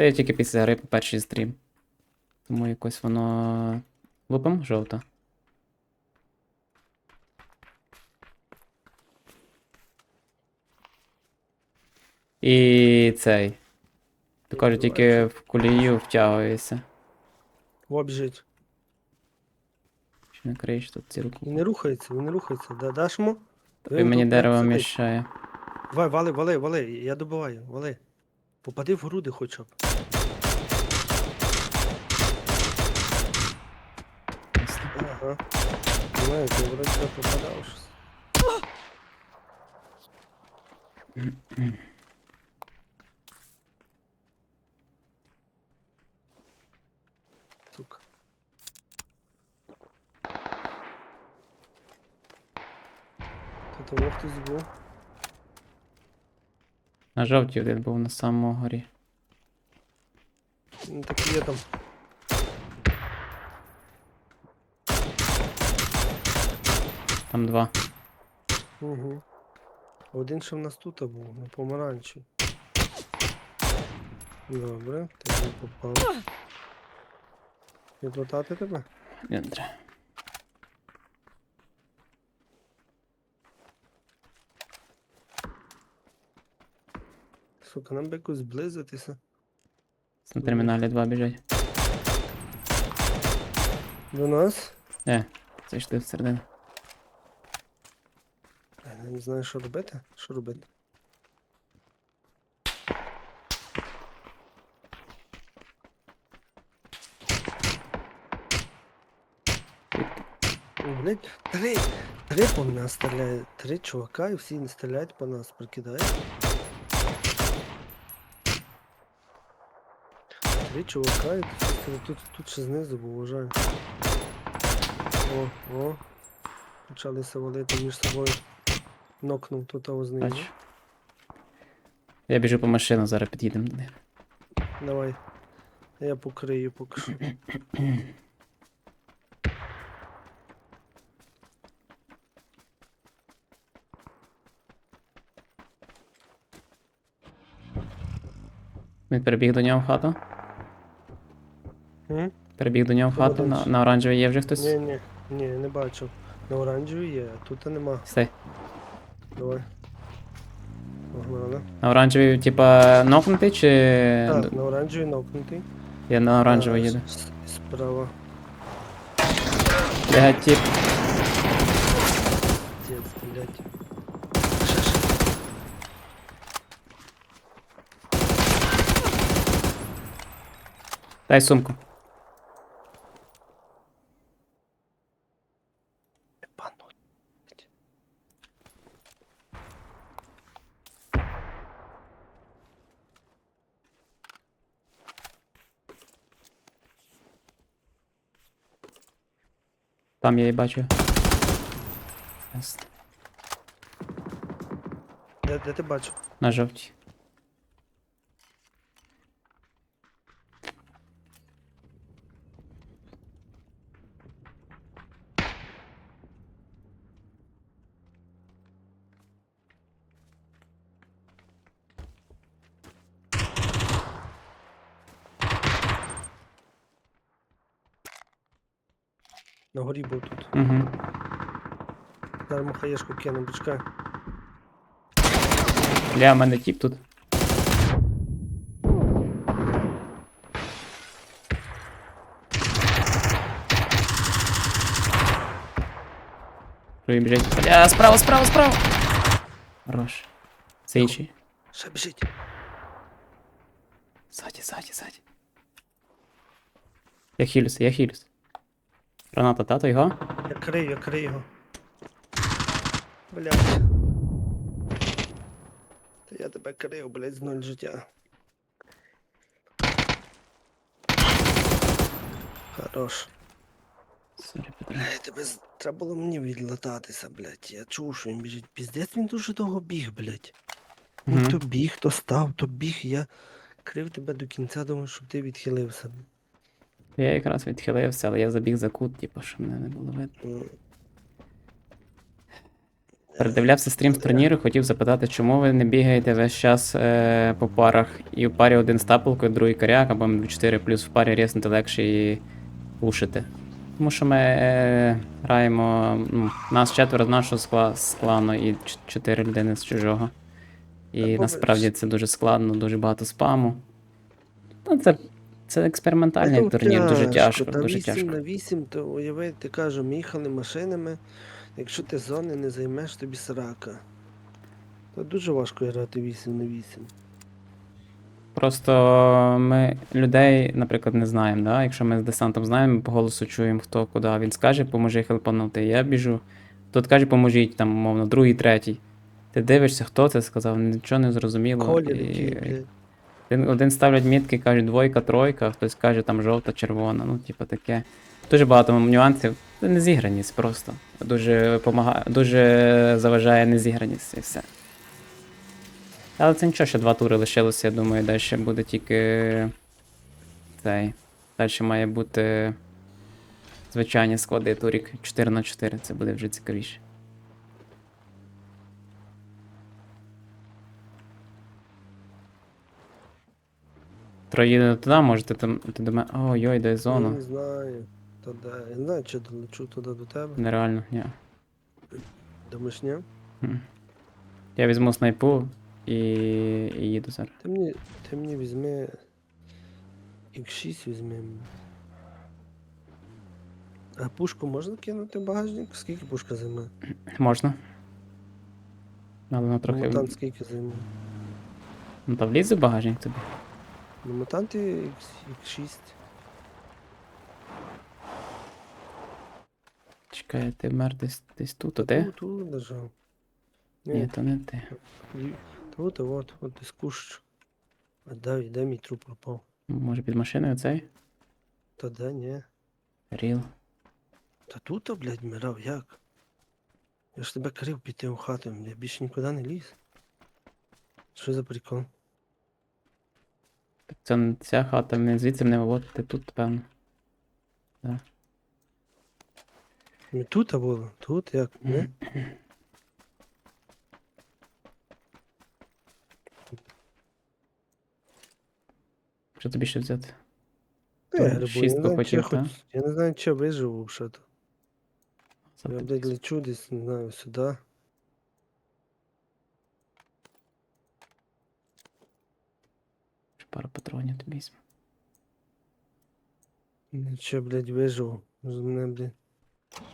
Та я тільки після гри по перший стрім. Тому якось воно. Лупим жовто. І цей. Ти кажу, тільки в колію втягується. Во біжить. Чи не криєш тут цілку? Він не рухається, він не рухається. Да, даш йому? Тобі мені дерево мішає. Давай, вали, вали, вали, я добиваю, вали. Попади в груди хоча б. Ага. Знаю, ти вроді би попадав щось. Сука. Тут хтось був. На жовтій один був на самому горі. Ну, Так і є там. Там два. Угу. Один ще в нас тут був, на помаранчі. Добре, ти не попав. Відлатати тебе? Ядра. Сука, нам би якось зблизитися. На терміналі два біжать. До нас? Е, зайшли всередину. Не знаю, що робити. Що робити? Блять, три, три по нас стріляють. Три чувака і всі не стріляють по нас, прикидають. Три чувака і стріляють. тут, тут ще знизу був, вважаю. О, о. Почалися валити між собою. Нокнув тут того знизу. Бачу. Я біжу по машину, зараз під'їдемо до них. Давай. Я покрию поки що. Він перебіг до нього в хату. М? Перебіг до нього в хату. На, на оранжевій є вже хтось. Ні, ні, ні, не бачу. На оранжевій є, а тут нема. Стой. Давай. Погнали. На оранжевій, типа, нокнутий чи. Так, на оранжевій нокнутий. Я на оранжевій А, їду. с- с- Справа. Я тип. Дец, блядь. Ще, ще. Дай сумку. Там я її бачу. Ясно. Де, де ти бачив? На жовтій. На горі був тут. Угу. Зараз махаєшку кину, почекай. Бля, в мене тіп тут. Другий біжить. Бля, справа, справа, справа. Хорош. Це інший. Ще біжить. Ззаді, ззаді, ззаді. Я хилюся, я хилюся. Граната, тато його? Я крию, я крию його. Блядь. Та я тебе крив, блядь, з нуль життя. Хорош. Сорі, Петро. Тебе з- треба було мені відлататися, блядь. Я чув, що він біжить. Піздець він дуже довго біг, блядь. Мгм. то біг, то став, то біг. Я крив тебе до кінця, думаю, щоб ти відхилився. Я якраз відхилився, але я забіг за кут, типу, щоб мене не було видно. Передивлявся стрім з турніру, хотів запитати, чому ви не бігаєте весь час е, по парах і в парі один з тапелкою, другий коряк, або М4 плюс в парі різнити легше і пушити. Тому що ми е, граємо. Ну, нас четверо з нашого скла, з клану і чотири людини з чужого. І насправді це дуже складно, дуже багато спаму. Ну, це, це експериментальний Ну, турнір, дуже тяжко, Та дуже 8 тяжко. на 8, то уяви, ти кажу, ми їхали машинами. Якщо ти зони не займеш, тобі срака. То дуже важко грати 8 на 8. Просто ми людей, наприклад, не знаємо. Да? Якщо ми з десантом знаємо, ми по голосу чуємо, хто куди. Він скаже, поможи хелпанути. Я біжу. Тут каже, поможіть, там, умовно, другий, третій. Ти дивишся, хто це сказав, нічого не зрозуміло. Колір, І. Один, один ставлять мітки, кажуть двойка, тройка, хтось каже там жовта, червона, ну, типу таке. Дуже багато нюансів. Це незіграність просто. Дуже помагає, дуже заважає незіграність і все. Але це нічого, що два тури лишилося, я думаю, далі буде тільки цей. Далі має бути звичайні склади турік 4 на 4 це буде вже цікавіше. Троїде туди, можете там ти до мене. Ой-ой, де Я зона. не знаю. Та де. Я не знаю, чи долечу туди до тебе. Нереально, ні. Думаєш, ні? Я візьму снайпу і, і їду зараз. Ти мені, ти мені візьми. X6 візьми. А пушку можна кинути в багажник? Скільки пушка займе? Можна. Але воно трохи. Мутант скільки займе? Ну та влізе в багажник тобі. Ну, мутанти X, X6. Чекай, ти вмер десь, десь тут, а де? Тут, тут лежав. Ні, то не ти. Ні, Тут, от, от десь кущ. А де, де мій труп пропав? Може під машиною цей? Та де, ні. Ріл. Та тут, блядь, мирав, як? Я ж тебе карив піти у хату, я більше нікуди не ліз. Що за прикол? Це не ця хата, мене звідси мене виводити тут, певно. Ну, Тут а було, тут як, не? Що тобі ще взяти? Я, То грибу, я, шістку не знаю, чи я, хотів, хоч, я не знаю, чи я виживу ще то. Я, блядь, лечу десь, не знаю, сюди. Пару патронів тобі візьму. Ну, Чи блядь, виживу. З мене, блядь.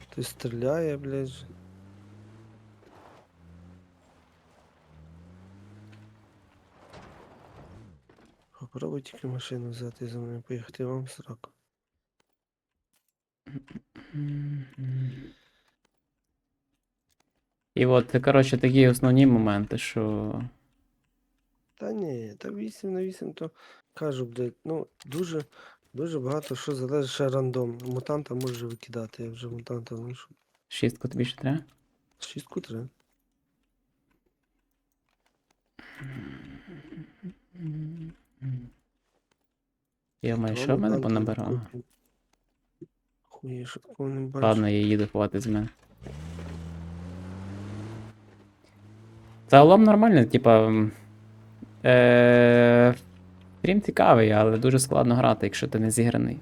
Хтось стріляє, блядь. Попробуй тільки машину взяти за мною поїхати вам сраку. І от, коротше, такі основні моменти, що. Та ні, та 8 на 8, то кажу, блядь, ну дуже, дуже багато що залежить ще рандом. Мутанта можеш викидати, я вже мутанта лишу. Шістку тобі ще треба? Шістку треба. Я маю, що в мене купив. Хує, що такого не бачу. Ладно, я їду хватить з мене. Загалом нормально, типа. Е... Стрім цікавий, але дуже складно грати, якщо ти не зіграний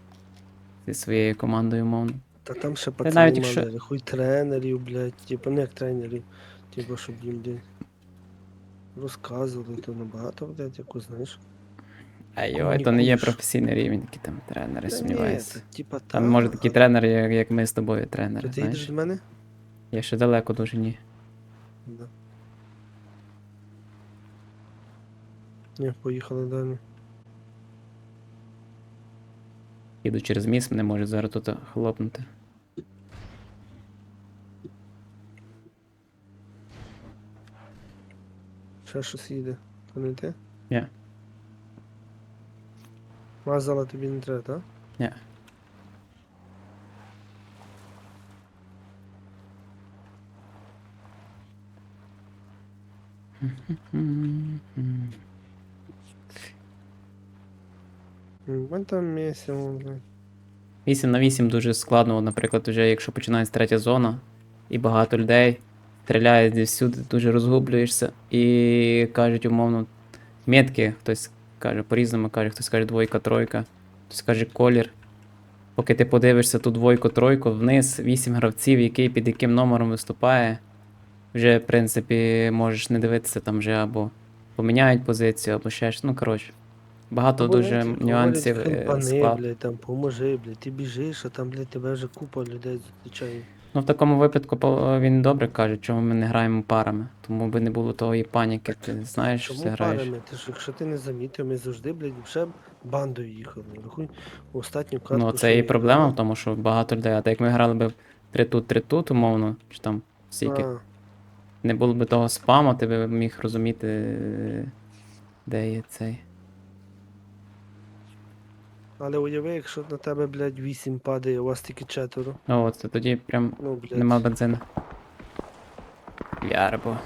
зі своєю командою, умовно. Та там ще навіть якщо- мали, хуй тренерів, блядь, типу, не як тренерів, типу, щоб їм, блядь, розказували, то набагато, блядь, яку знаєш. А йой, то не є професійний рівень, такий там тренери, Та ні, сумніваюся. та, типа, Там може такий а тренер, як, як ми з тобою, тренери, То ти їдеш знаєш. до мене? Я ще далеко дуже ні. Да. Ні, поїхали далі. Їду через міст, мене можуть зараз тут хлопнути. Ще щось їде. То не ти? Ні. Мазала тобі не треба, так? Ні. Вон там блядь. 8 на 8 дуже складно, наприклад, вже якщо починається третя зона і багато людей, стріляють всюди, дуже розгублюєшся. І кажуть, умовно, метки, хтось каже по-різному, каже, хтось каже двойка, тройка, хтось каже колір. Поки ти подивишся ту двойку, тройку, вниз, вісім гравців, який під яким номером виступає, вже, в принципі, можеш не дивитися там вже або поміняють позицію, або ще щось. Ну, коротше. Багато Або дуже нюансів говорять, е, «Хелпани, склад. блядь, там поможи, блядь, ти біжиш, а там, блядь, тебе вже купа людей зустрічає. Ну, в такому випадку по- він добре каже, чому ми не граємо парами. Тому би не було тої паніки. Ти знаєш, що Чому ти граєш. парами? Ти ж, якщо ти не замітив, ми завжди, блядь, вже бандою їхали. Рахуй, останню картку. Ну, це і проблема в тому, що багато людей. А так як ми грали б три тут, три тут, умовно, чи там стільки, А, не було б того спаму, ти б міг розуміти, е, де є цей. Але уяви, якщо на тебе, блядь, вісім падає, у вас тільки четверо. О, от це тоді прям Ну, блядь. нема бензину. Ярбо.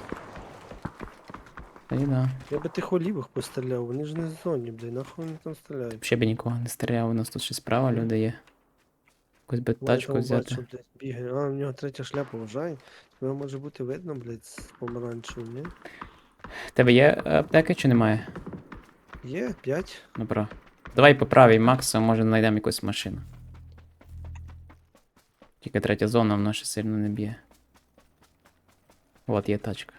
Та й да. Я би тих олівок постріляв, вони ж не в зоні, блядь, нахуй вони там стріляють. Ще б нікого не стріляв, у нас тут ще справа люди є. Якусь би тачку там взяти. бачу, блядь, бігає. А, в нього третя шляпа вважає. Його може бути видно, блядь, з помаранчевим, ні? Тебе є аптеки чи немає? Є, п'ять. Добро. Давай по правій Макса, може знайдемо якусь машину. Тільки третя зона, вона ще сильно не б'є. От є тачка.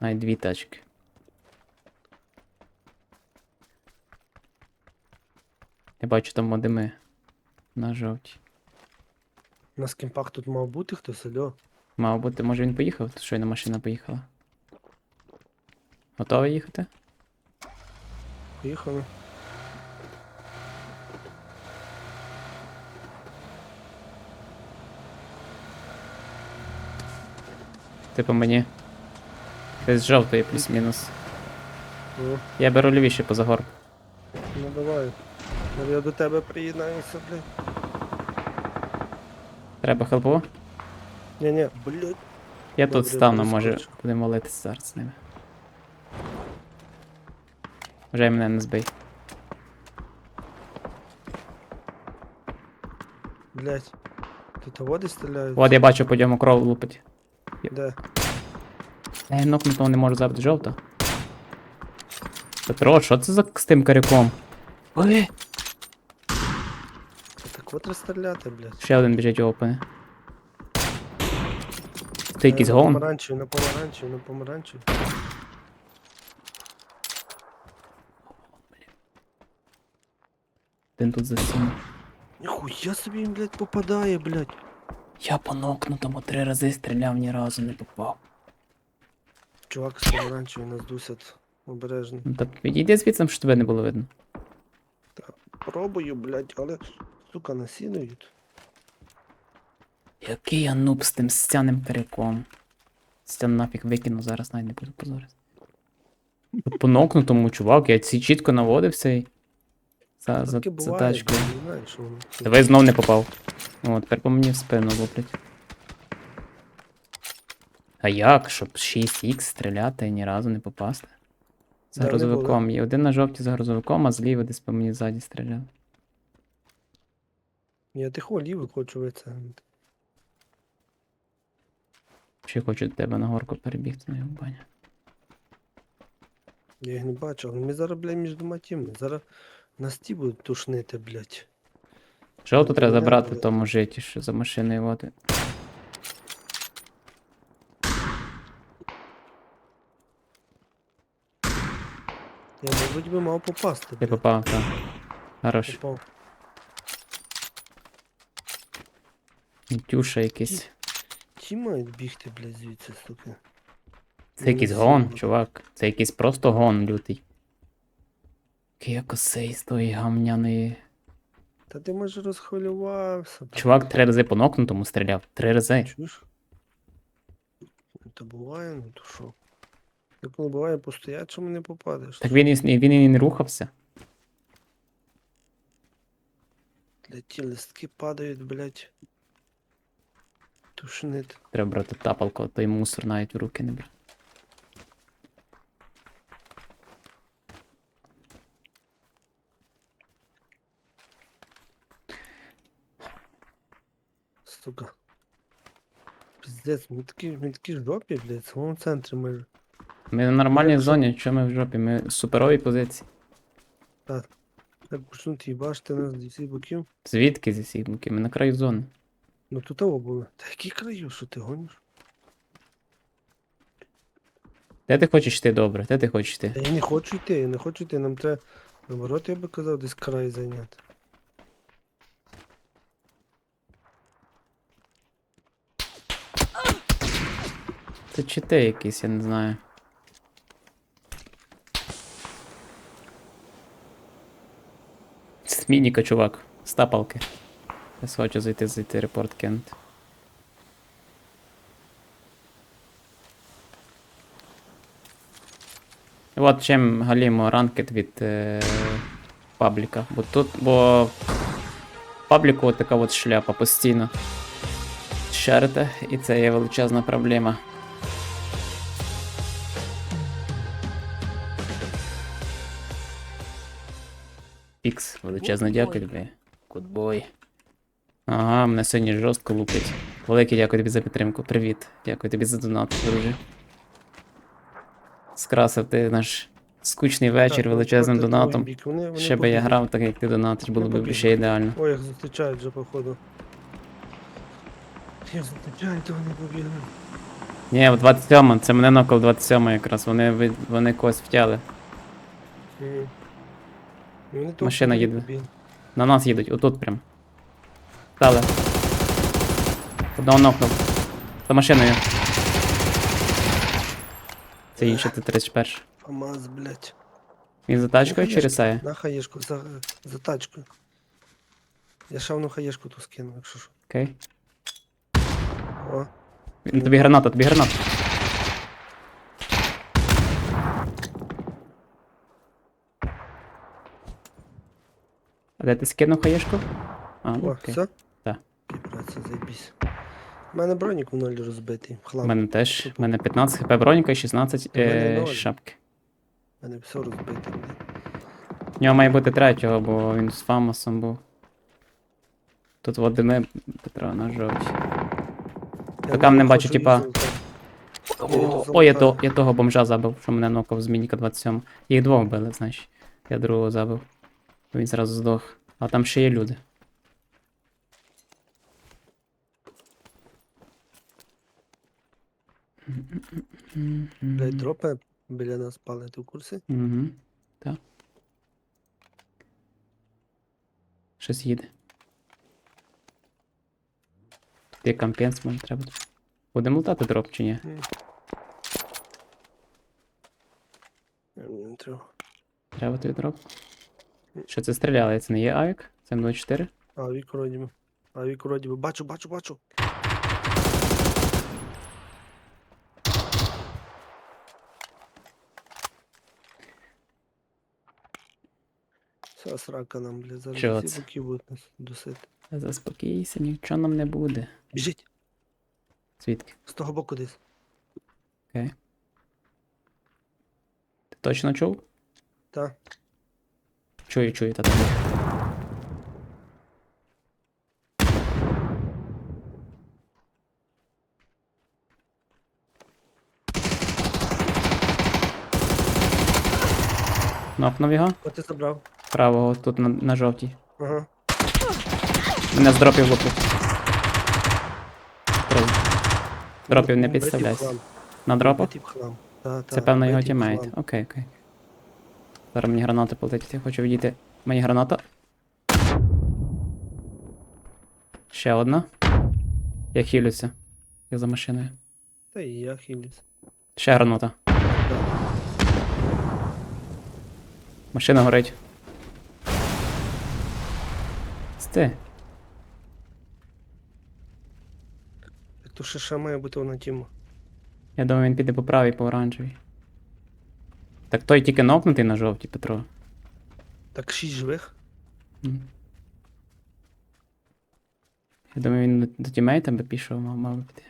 Навіть дві тачки. Я бачу там модеми на жовтій. У нас кімпак тут мав бути хтось, альо. Мав бути, може він поїхав, тут щойно машина поїхала. Готовий їхати? Поїхали. Типу мені. Десь з жовтої плюс-мінус. Ну, Я беру лівіше поза горб. ну давай. Ну, Я до тебе приєднаюся, блядь. Треба хелпу? Ні-ні, блядь. Я Добре, тут стану, може, будемо молитися зараз з ними. Вже мене не збий. Блядь. Тут води стріляють? От я бачу, по ньому кров лупить. Де? Я нокнутого не можу забити жовто. Петро, що це за з тим каряком? Ой! Так от стріляти, блядь. Ще один біжить опене. Це якийсь Е, гон? На помаранчеві, на помаранчеві, на помаранчеві. Один тут за стіну. Ніхуя собі він, блядь, попадає, блядь. Я по нокнутому три рази стріляв, ні разу не попав. Чувак з помаранчеві нас дусять. Обережно. Ну, Та підійди звідси, щоб тебе не було видно. Пробую, блядь, але, сука, насінують. Який я нуб з тим стяним каряком. Стян нафіг викину, зараз навіть не буду позорити. По нокнутому, чувак, я ці чітко наводився і. За, за, Таке за буває, тачкою. не знаю, що воно. Давай знов не попав. О, тепер по мені в спину луплять. А як, щоб 6х стріляти і ні разу не попасти? За Да, не грузовиком. Є один на жовті за грузовиком, а зліва десь по мені ззаді стріляв. Я тихо лівий хочу витягнути. Чи хочу до тебе на горку перебігти на його баню. Я їх не бачу, але ми зараз, блядь, між двома тімами. Зараз нас ті будуть тушнити, блядь. Жовто треба забрати тому житті, що за машиною води. Я вроді би мав попасти, Ти блядь. попав, так. Хорош. Попав. Тюша якийсь. Ті мають бігти, блядь, звідси, сука. Це якийсь гон, чувак. Це якийсь просто гон лютий. Я косий з тої гамняної. Та ти може розхвилювався. Чувак три рази по нокнутому стріляв. Три рази. Чуєш? Та буває, ну то що? Як коли буває по стоячому не попадеш. Так він і, він і не рухався. Для ті листки падають, блядь. Тушнит. Треба брати тапалку, а той мусор навіть в руки не брати. Піздець, ми такі, ми такі жопі, блядь, в самому центрі ми. Ми на нормальній зоні, що ми в жопі? Ми в суперовій позиції. Як почнуть їбашити нас зі всіх боків. Звідки зі всіх боків? Ми на краю зони. Ну тут того було. Та які краю, що ти гониш? Де ти хочеш йти добре? Де ти хочеш йти? Та я не хочу йти, я не хочу йти, нам треба. Наоборот, я би казав, десь край зайняти. Це чити якісь, я не знаю. Мініка, чувак. З тапалки. Я хочу зайти, зайти репорт кинути. От чим галімо ранкет від е, пабліка. Бо тут, бо пабліку от така от шляпа постійно. Шарите, і це є величезна проблема. Пікс, величезне дякую тобі. Гудбой. Ага, мене сьогодні жорстко лупить. Велике дякую тобі за підтримку. Привіт. Дякую тобі за донат, друже. Скрасив ти наш скучний вечір величезним донатом. Ще би я грав так, як ти донатиш, було б ще ідеально. Ой, їх зустрічають вже, походу. Їх зустрічають, то вони побігли. Ні, в 27 це мене нокол 27 якраз. Вони, вони когось втяли. Мгм. Вони того Машина їде. На нас їдуть, отут прям. Стали. Одного нокнув. За машиною. Це інший Т-31. ФАМАЗ, блядь. Він за тачкою Ну, чи рисає? На хаєшку, за, за тачкою. Я ще одну хаєшку ту скину, якщо що. Окей. О, Він тобі граната, тобі граната. Де ти скинув хаєшку? А, о, окей. все? Так. Праця, заєбісь. У мене бронік в ноль розбитий. У Хлам. мене теж. У мене 15 хп броніка і 16 У мене е, ноль. шапки. У мене все розбите, блядь. В нього має бути третього, бо він з Фамосом був. Тут от дими Петро на жовті. Я Та там не хочу бачу, типа- їздити. О, о, я, то, я того бомжа забив, що мене нокав з Мініка 27. Їх двох били, значить. Я другого забив. Він зразу здох. А там ще є люди. Дропи біля нас пали, ти в курсі? Угу. Так. Щось їде. Тут є компенс, може треба. Будемо лутати дроп чи ні? Треба тобі дроп. Що це стріляли? Це не є авік? Це М24? А, вік вроді би. А, вроді би. Бачу, бачу, бачу. Вся срака нам, блядь, зараз Чого всі це? боки будуть нас досити. Заспокійся, нічого нам не буде. Біжить! Звідки? З того боку десь. Окей. Ти точно чув? Та. Чую, чую, та там. Нокнув його. От ти забрав. Правого тут на, на жовтій. Ага. Мене з дропів лупить. Дропів не підставляйся. На дропах? Це певно його тімейт. Окей, окей. Зараз мені гранати полетить, я хочу відійти. Мені граната. Ще одна. Я хилюся. Я за машиною. Та і я хилюсь. Ще граната. Машина горить. Сти. Так то ще ще має бути вона тіма. Я думаю, він піде по правій, по оранжевій. Так той тільки нокнутий на жовтій, Петро. Так, шість живих. М. Я думаю, він до- до тімейта би пішов, мав, мав би піти.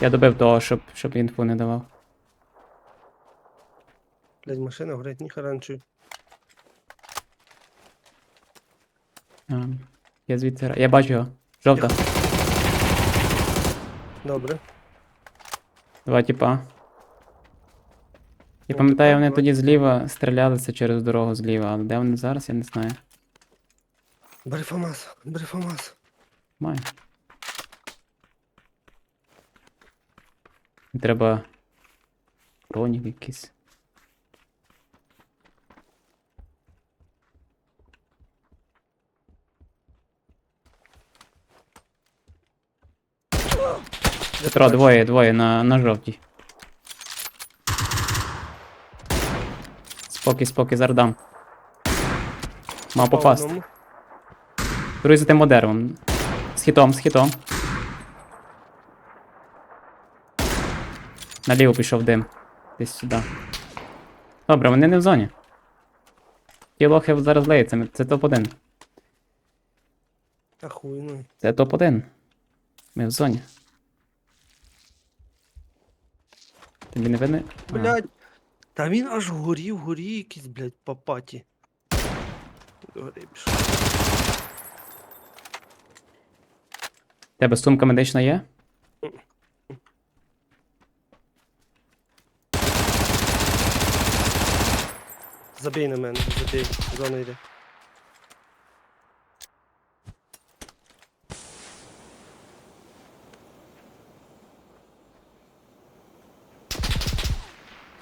Я добив того, щоб, щоб інфу не давав. Блядь, машина горить, ні харанчую. А, я звідси. гра- Я бачу його. Жовта. Добре. Два тіпа. Я пам'ятаю, вони тоді зліва стрілялися через дорогу зліва, але де вони зараз, я не знаю. Бери ФАМАС, бери ФАМАС. Маю. Треба. Бронік якийсь. Петро, двоє, двоє на, на жовтій. Спокій, спокій, зараз дам. Мав попасти. Керуй за тим деревом. З хітом, з хітом. Наліво пішов дим. Десь сюди. Добре, вони не в зоні. Ті лохи зараз леються, це топ-1. Ахуйно. Це топ-1. Ми в зоні. Тобі не видно? А, Блядь. Та він аж горів, горів якийсь, блядь, папаті. Пішов. Тебе сумка медична є? Забій на мене, забій. Зона йде.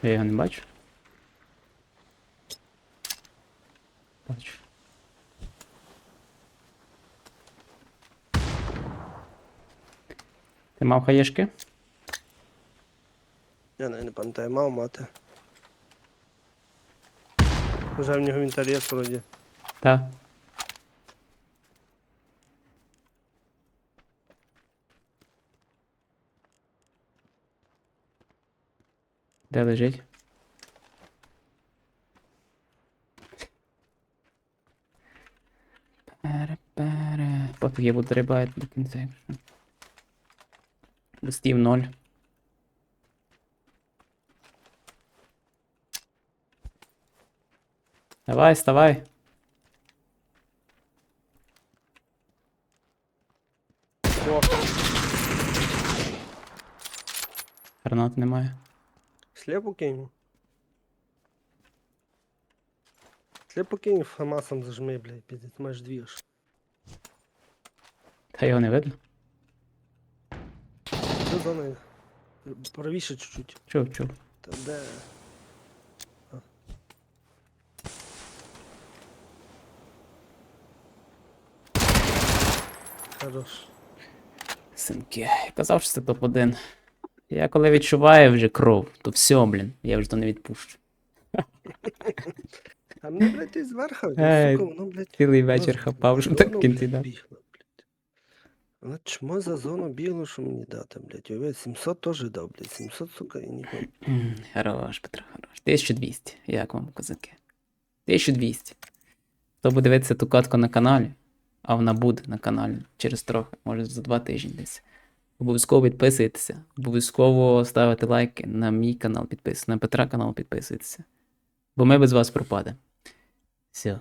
Я його не бачу. Бачу. Ти мав хаєшки? Я не, не пам'ятаю, мав мати. Вже в нього інтерес вроді. Так. Де лежить? Пере-пере. Пофіг, я буду рибати до кінця, якщо. Листів ноль. Давай, вставай. Гранат немає. Слепу кинь. Слепу кинь, фамасом зажми, блядь, пиздец, маєш дві аж. Та його не видно. Це зона. Правіше чуть-чуть. Чув, чув. Та де? А. Хорош. Синки, казав, що це топ-1. Я коли відчуваю вже кров, то все, блін, я вже то не відпущу. А мене, блядь, ти зверху, Ей, сука, воно, блядь. Цілий вечір хапав, зону, так в кінці дав. бігло, блядь. Вона чмо за зону бігло, що мені дати, блядь. Уявляю, 700 теж дав, блядь. 700, сука, і ніхуя. М, Хорош, Петро, хорош. 1200, як вам, козаки? 1200. Хто буде дивитися ту катку на каналі, а вона буде на каналі через трохи, може за два тижні десь. Обов'язково підписуйтеся, обов'язково ставити лайки на мій канал підписуйтесь, на Петра канал підписуйтеся. Бо ми без вас пропадемо. Все.